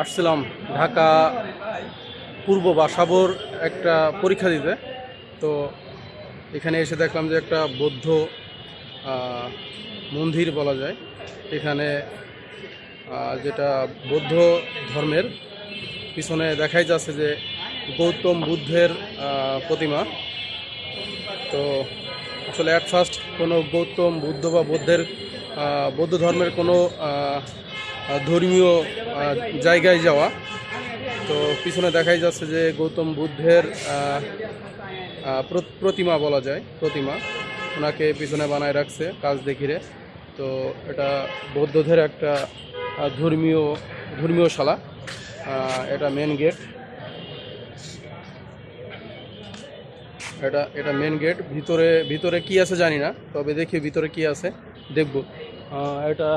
আসছিলাম ঢাকা পূর্ব বাসাবোর একটা পরীক্ষা দিতে। তো এখানে এসে দেখলাম যে একটা বৌদ্ধ মন্দির বলা যায়। এখানে যেটা বৌদ্ধ ধর্মের, পিছনে দেখাই যাচ্ছে যে গৌতম বুদ্ধের প্রতিমা। তো আসলে অ্যাট ফার্স্ট কোনো গৌতম, বুদ্ধ বা বৌদ্ধের বৌদ্ধ ধর্মের কোনো ধর্মীয় জায়গায় যাওয়া। তো পিছনে দেখাই যাচ্ছে যে গৌতম বুদ্ধের প্রতিমা বলা যায়, প্রতিমা। ওনাকে পিছনে বানায় রাখছে কাজ দেখিরে। তো এটা বৌদ্ধদের একটা ধর্মীয় ধর্মীয় শালা। এটা মেন গেট এটা এটা মেন গেট ভিতরে ভিতরে কি আছে জানি না, তবে দেখি ভিতরে কি আছে। দেখব। এটা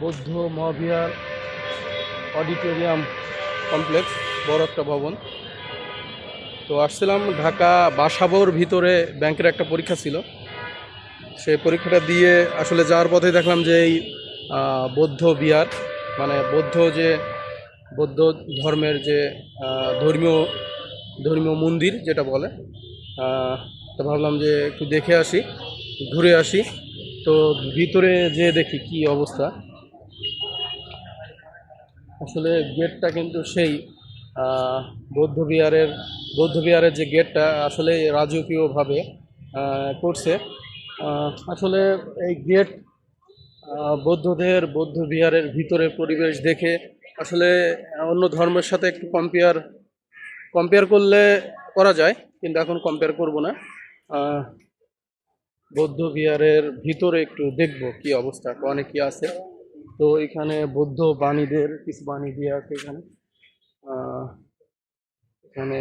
বৌদ্ধ মহাবিহার অডিটোরিয়াম কমপ্লেক্স বড় একটা ভবন। তো আসছিলাম ঢাকা বাসাবোর ভিতরে ব্যাংকের একটা পরীক্ষা ছিল। সেই পরীক্ষাটা দিয়ে আসলে যাওয়ার পথে দেখলাম যে এই বৌদ্ধ বিহার মানে বৌদ্ধ যে, বৌদ্ধ ধর্মের যে ধর্মীয় ধর্মীয় মন্দির যেটা বলে তো ভাবলাম যে একটু দেখে আসি, ঘুরে আসি। তো ভিতরে যে দেখি কি অবস্থা। আসলে গেটটা কিন্তু সেই বৌদ্ধ বিহারের বৌদ্ধ বিহারের যে গেটটা আসলে রাজকীয়ভাবে করছে। আসলে এই গেট বৌদ্ধদের, বৌদ্ধ বিহারের ভিতরের পরিবেশ দেখে আসলে অন্য ধর্মের সাথে একটু কম্পেয়ার কম্পেয়ার করলে করা যায়, কিন্তু এখন কম্পেয়ার করব না। বৌদ্ধ বিহারের ভিতরে একটু দেখব কি অবস্থা, অনেক কি আছে। তো এখানে বৌদ্ধ বাণীদের, কিছু বাণী দিয়ে আছে এখানে। এখানে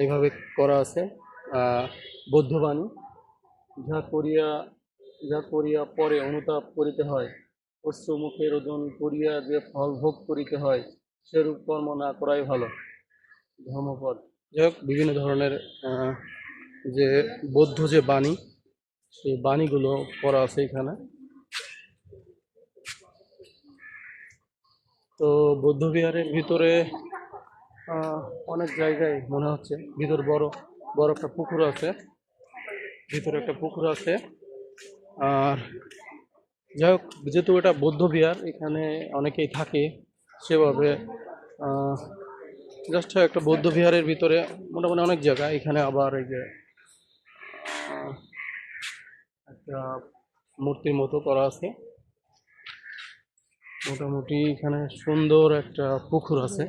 এইভাবে করা আছে। বৌদ্ধ বাণী। যা করিয়া যা করিয়া পরে অনুতাপ করিতে হয় অশ্ব মুখে রোদন করিয়া যে ফল ভোগ করিতে হয়, সেরূপ কর্ম না করাই ভালো। ধর্মপদ। যাই হোক, বিভিন্ন ধরনের যে বৌদ্ধ যে বাণী, সেই বাণীগুলো পড়া আছে এখানে। তো বৌদ্ধবিহারের ভিতরে অনেক জায়গায় মনে হচ্ছে ভিতর বড় বড় একটা পুকুর আছে। ভিতরে একটা পুকুর আছে। আর যাই হোক, যেহেতু এটা বৌদ্ধ বিহার এখানে অনেকেই থাকে সেভাবে জাস্ট একটা বৌদ্ধ বিহারের ভিতরে মোটামুটি অনেক জায়গা। এখানে আবার এই যে একটা মূর্তির মতো করা আছে। মোটামুটি এখানে সুন্দর একটা পুকুর আছে,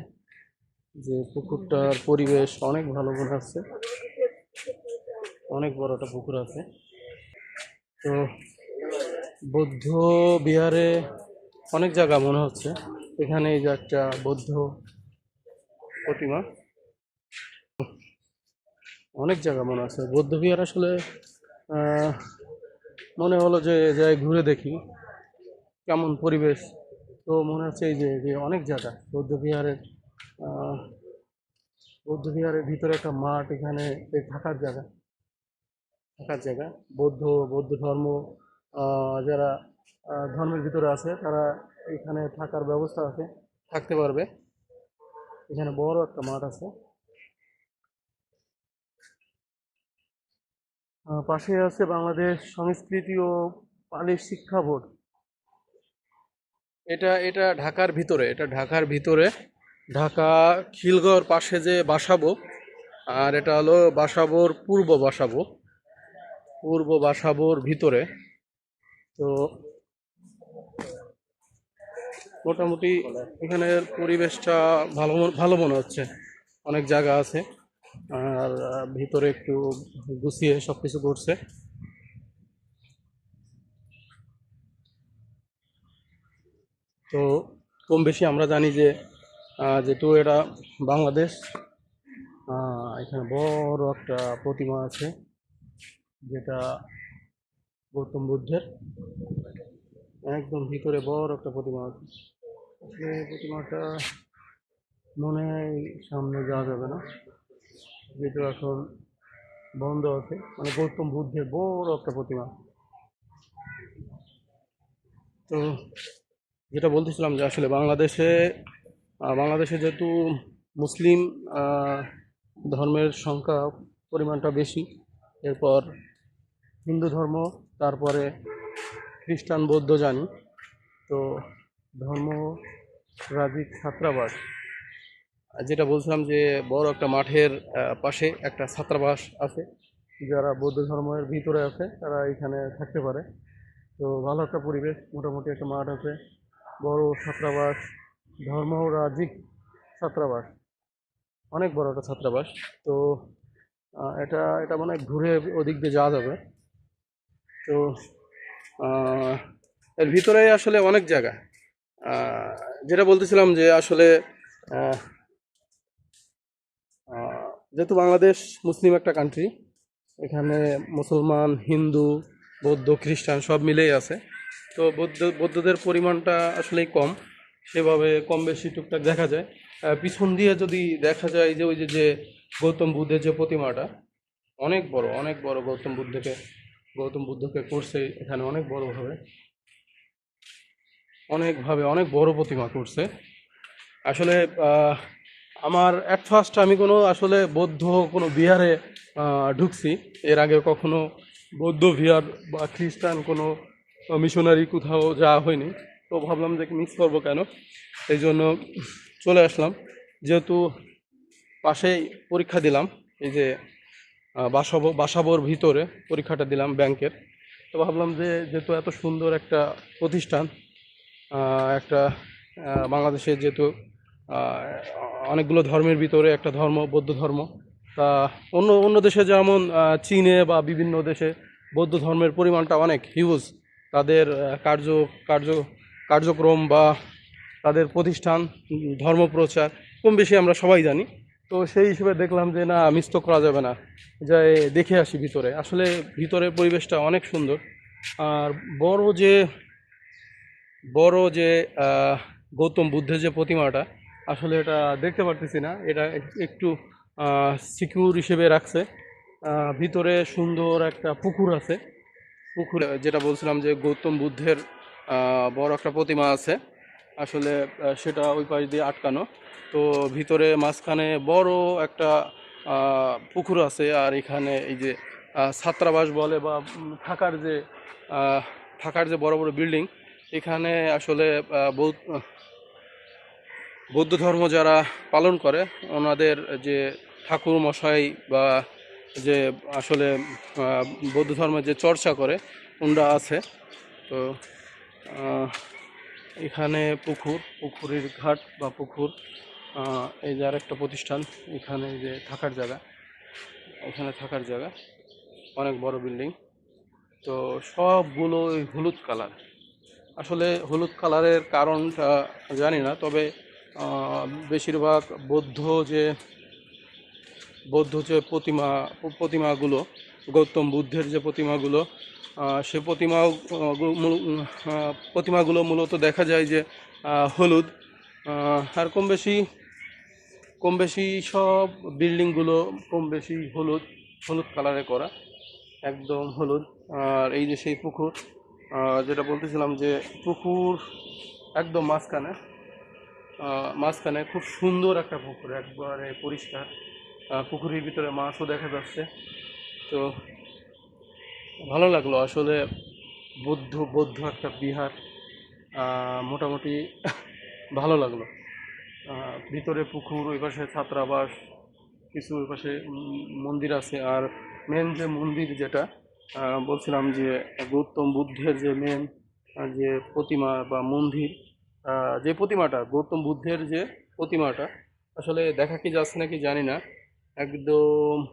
যে পুকুরটার পরিবেশ অনেক ভালো মনে হচ্ছে। অনেক বড় একটা পুকুর আছে। তো বৌদ্ধ বিহারে অনেক জায়গা মনে হচ্ছে। এখানে এই যে একটা বৌদ্ধ প্রতিমা। অনেক জায়গা মনে আছে। বৌদ্ধ বিহার আসলে মনে হলো যে যাই ঘুরে দেখি। কেমন পরিবেশ। তো মনে হচ্ছে এই যে অনেক জায়গা বৌদ্ধ বিহারের আহ, বৌদ্ধ বিহারের ভিতরে একটা মাঠ এখানে থাকার জায়গা। থাকার জায়গা। বৌদ্ধ বৌদ্ধ ধর্ম যারা ধর্মের ভিতরে আছে তারা এখানে থাকার ব্যবস্থা আছে থাকতে পারবে। এখানে বড় একটা মাঠ আছে। পাশে আছে বাংলাদেশ সংস্কৃতি ও পালি শিক্ষা বোর্ড। এটা এটা ঢাকার ভিতরে, এটা ঢাকার ভিতরে, ঢাকা খিলগড় পাশে যে বাসাবো, আর এটা হলো বাসাবোর পূর্ব বাসাবো, পূর্ব বাসাবোর ভিতরে। তো মোটামুটি এখানের পরিবেশটা ভালো ভালো মনে হচ্ছে। অনেক জায়গা আছে, আর ভিতরে একটু গুছিয়ে সব কিছু করছে। তো কম বেশি আমরা জানি যে যেহেতু এটা বাংলাদেশ। এখানে বড় একটা প্রতিমা আছে, যেটা গৌতম বুদ্ধের। একদম ভিতরে বড় একটা প্রতিমা আছে। আসলে প্রতিমাটা মনে হয় সামনে যাওয়া যাবে না। যেহেতু এখন বন্ধ আছে মানে গৌতম বুদ্ধের বড় একটা প্রতিমা। তো যেটা বলতেছিলাম যে আসলে বাংলাদেশে বাংলাদেশে যেহেতু মুসলিম ধর্মের সংখ্যা পরিমাণটা বেশি, এরপর হিন্দু ধর্ম, তারপরে খ্রিস্টান, বৌদ্ধ, জানি, তো ধর্ম রাজিক ছাত্রাবাস যেটা বলছিলাম যে বড় একটা মাঠের পাশে একটা ছাত্রাবাস আছে, যারা বৌদ্ধ ধর্মের ভিতরে আছে, তারা এখানে থাকতে পারে, তো ভালো একটা পরিবেশ, মোটামুটি একটা মাঠ আছে বড় ছাত্রাবাস, ধর্ম রাজিক ছাত্রাবাস, অনেক বড় একটা ছাত্রাবাস। তো এটা এটা মানে ঘুরে ওদিক দিয়ে যাওয়া যাবে। তো এর ভিতরে আসলে অনেক জায়গা। যেটা বলতেছিলাম যে আসলে যেহেতু বাংলাদেশ মুসলিম একটা কান্ট্রি এখানে মুসলমান, হিন্দু, বৌদ্ধ, খ্রিস্টান সব মিলেই আছে। তো বৌদ্ধ, বৌদ্ধদের পরিমাণটা আসলেই কম। সেভাবে কম বেশি টুকটাক দেখা যায়। পিছন দিয়ে যদি দেখা যায় যে ওই যে যে গৌতম বুদ্ধের যে প্রতিমাটা, অনেক বড় অনেক বড় গৌতম বুদ্ধকে গৌতম বুদ্ধকে করছে এখানে অনেক বড়ভাবে অনেকভাবে অনেক বড় প্রতিমা করছে। আসলে আমার অ্যাট ফার্স্ট আমি কোনো আসলে বৌদ্ধ কোনো বিহারে ঢুকছি। এর আগে কখনো বৌদ্ধ বিহার বা খ্রিস্টান কোনো মিশনারি কোথাও যাওয়া হয়নি। তো ভাবলাম যে মিস করব কেন? এই জন্য চলে আসলাম। যেহেতু পাশেই পরীক্ষা দিলাম এই যে বাসাব বাসাবর ভিতরে পরীক্ষাটা দিলাম ব্যাংকের। তো ভাবলাম যে যেহেতু এত সুন্দর একটা প্রতিষ্ঠান একটা আহ, বাংলাদেশের যেহেতু অনেকগুলো ধর্মের ভিতরে একটা ধর্ম বৌদ্ধ ধর্ম তা অন্য অন্য দেশে যেমন চীনে বা বিভিন্ন দেশে বৌদ্ধ ধর্মের পরিমাণটা অনেক হিউজ তাদের কার্য কার্য, কার্যক্রম বা তাদের প্রতিষ্ঠান ধর্মপ্রচার কম বেশি আমরা সবাই জানি। তো সেই হিসেবে দেখলাম যে, না মিস তো করা যাবে না। যে দেখে আসি ভিতরে। আসলে ভিতরের পরিবেশটা অনেক সুন্দর। আর বড় যে বড় যে গৌতম বুদ্ধের যে প্রতিমাটা, আসলে এটা দেখতে পারতেছি না। এটা একটু সিকিউর হিসেবে রাখছে। ভিতরে সুন্দর একটা পুকুর আছে। পুকুরে, যেটা বলছিলাম যে গৌতম বুদ্ধের বড় একটা প্রতিমা আছে, আসলে সেটা ওই পাশ দিয়ে আটকানো। তো ভিতরে মাঝখানে বড় একটা পুকুর আছে, আর এখানে এই যে ছাত্রাবাস বলে বা থাকার যে থাকার যে বড় বড় বিল্ডিং, এখানে আসলে বৌদ্ধ ধর্ম যারা পালন করে, ওনাদের যে ঠাকুর মশাই বা যে আসলে বৌদ্ধ ধর্মের যে চর্চা করে ওনরা আছে। তো এখানে পুকুর, পুকুরের ঘাট বা পুকুর এই যে আরেকটা প্রতিষ্ঠান, এখানে যে থাকার জায়গা। এখানে থাকার জায়গা। অনেক বড় বিল্ডিং। তো সবগুলো হলুদ কালার। আসলে হলুদ কালারের কারণটা জানি না, তবে বেশিরভাগ বৌদ্ধ যে বৌদ্ধ যে প্রতিমা, প্রতিমাগুলো, গৌতম বুদ্ধের যে প্রতিমাগুলো সে প্রতিমা প্রতিমাগুলো মূলত দেখা যায় যে হলুদ। আর কম বেশি কম বেশি সব বিল্ডিংগুলো কম বেশি হলুদ হলুদ কালারে করা, একদম হলুদ। আর এই যে সেই পুকুর যেটা বলতেছিলাম যে পুকুর একদম মাঝখানে মাঝখানে খুব সুন্দর একটা পুকুর, একবারে পরিষ্কার। পুকুরের ভিতরে মাছও দেখা যাচ্ছে। তো ভালো লাগল আসলে বৌদ্ধ বৌদ্ধ একটা বিহার মোটামুটি ভালো লাগল। ভিতরে পুকুর, ওই পাশে ছাত্রাবাস, কিছু ওই পাশে মন্দির আছে। আর মেন যে মন্দির যেটা বলছিলাম যে গৌতম বুদ্ধের যে মেন যে প্রতিমা বা মন্দির যে প্রতিমাটা, গৌতম বুদ্ধের যে প্রতিমাটা, আসলে দেখা কি যাচ্ছে নাকি জানি না। একদম।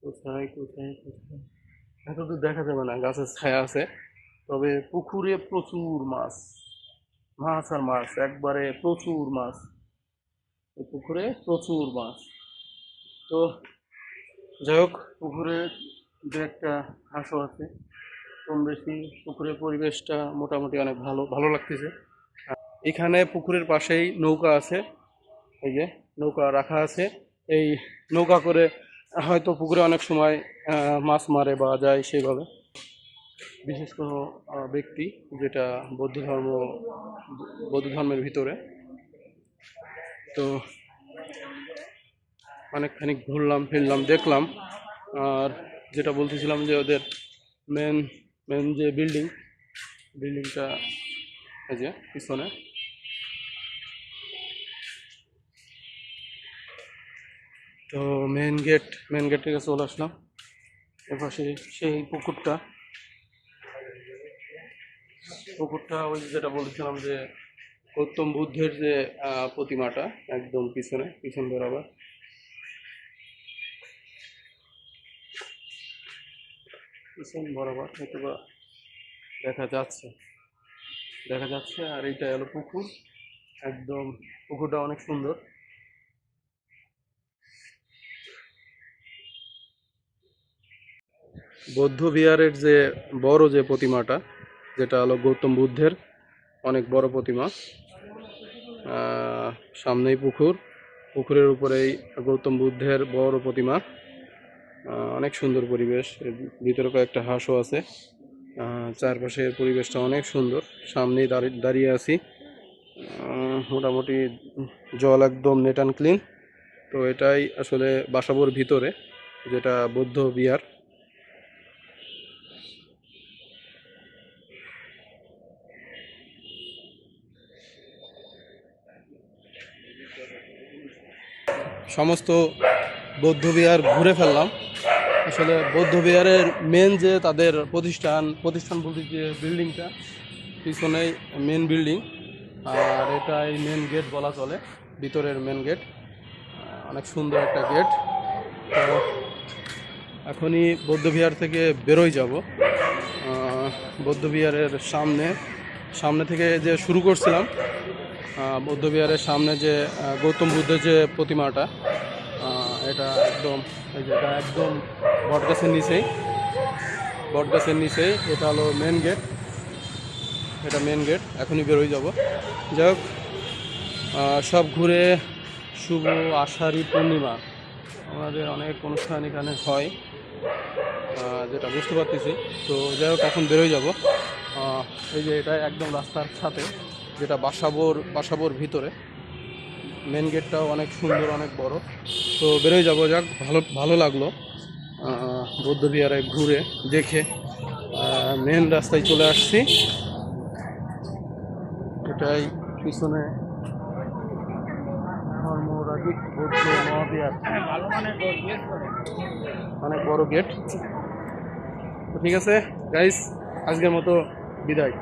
কোথায় কোথায় কোথায়? এত দূর দেখা যাবে না, গাছের ছায়া আছে। তবে পুকুরে প্রচুর মাছ মাছ আর মাছ, একবারে প্রচুর মাছ। পুকুরে প্রচুর মাছ। তো যাই হোক, পুকুরে দু একটা হাঁসও আছে। কম বেশি পুকুরের পরিবেশটা মোটামুটি অনেক ভালো ভালো লাগতেছে। এখানে পুকুরের পাশেই নৌকা আছে। এই যে, নৌকা রাখা আছে। এই নৌকা করে হয়তো পুকুরে অনেক সময় মাছ মারে বা যায় সেইভাবে। বিশেষ কোনো ব্যক্তি যেটা বৌদ্ধ ধর্ম, বৌদ্ধ ধর্মের ভিতরে। তো অনেকখানি ঘুরলাম, ফিরলাম, দেখলাম। আর যেটা বলতেছিলাম যে ওদের মেন মেন যে বিল্ডিং বিল্ডিংটা এই যে পিছনে। তো মেন গেট মেন গেট থেকে চলে আসলাম। এপাশে সেই পুকুরটা। পুকুরটা ওই যেটা বলেছিলাম যে গৌতম বুদ্ধের যে প্রতিমাটা একদম পিছনে, পিছন বরাবর। পিছন বরাবর হয়তো বা দেখা যাচ্ছে। দেখা যাচ্ছে আর এইটা হলো পুকুর। একদম পুকুরটা অনেক সুন্দর। বৌদ্ধ বিহারের যে বড় যে প্রতিমাটা, যেটা হলো গৌতম বুদ্ধের অনেক বড় প্রতিমা সামনেই পুকুর, পুকুরের উপরেই গৌতম বুদ্ধের বড় প্রতিমা অনেক সুন্দর পরিবেশ, এর ভিতরে কয়েকটা হাঁসও আছে চারপাশের পরিবেশটা অনেক সুন্দর, সামনেই দাঁড়িয়ে দাঁড়িয়ে আছি মোটামুটি জল একদম নেট অ্যান্ড ক্লিন, তো এটাই আসলে বাসাবোর ভিতরে, যেটা বৌদ্ধ বিহার। সমস্ত বৌদ্ধবিহার ঘুরে ফেললাম। আসলে বৌদ্ধবিহারের মেন যে তাদের প্রতিষ্ঠান প্রতিষ্ঠান বলতে যে বিল্ডিংটা পিছনেই মেন বিল্ডিং আর এটাই মেন গেট বলা চলে, ভিতরের মেন গেট অনেক সুন্দর একটা গেট তো এখনই বৌদ্ধবিহার থেকে বেরোই যাব। বৌদ্ধবিহারের সামনে সামনে থেকে যে শুরু করছিলাম বৌদ্ধবিহারের সামনে যে গৌতম বুদ্ধের যে প্রতিমাটা এটা একদম, এই যে এটা একদম বটগাছের নিচেই বটগাছের নিচেই, এটা হলো মেন গেট এটা মেন গেট এখনই বেরোই যাব। যাই হোক সব ঘুরে শুভ আষাঢ়ী পূর্ণিমা, আমাদের অনেক অনুষ্ঠান এখানে হয় যেটা বুঝতে পারতেছি। তো যাই হোক, এখন বেরোই যাব। এই যে এটা একদম রাস্তার সাথে যেটা বাসাবোর বাসাবোর ভিতরে। মেন গেটটাও অনেক সুন্দর, অনেক বড়। তো বেরোয় যাব, যাক, ভালো ভালো লাগল। বৌদ্ধবিহারে ঘুরে দেখে। মেন রাস্তায় চলে আসছি। এটাই পিছনে বৌদ্ধ অনেক বড় গেট ঠিক আছে গাইস আজকের মতো বিদায়।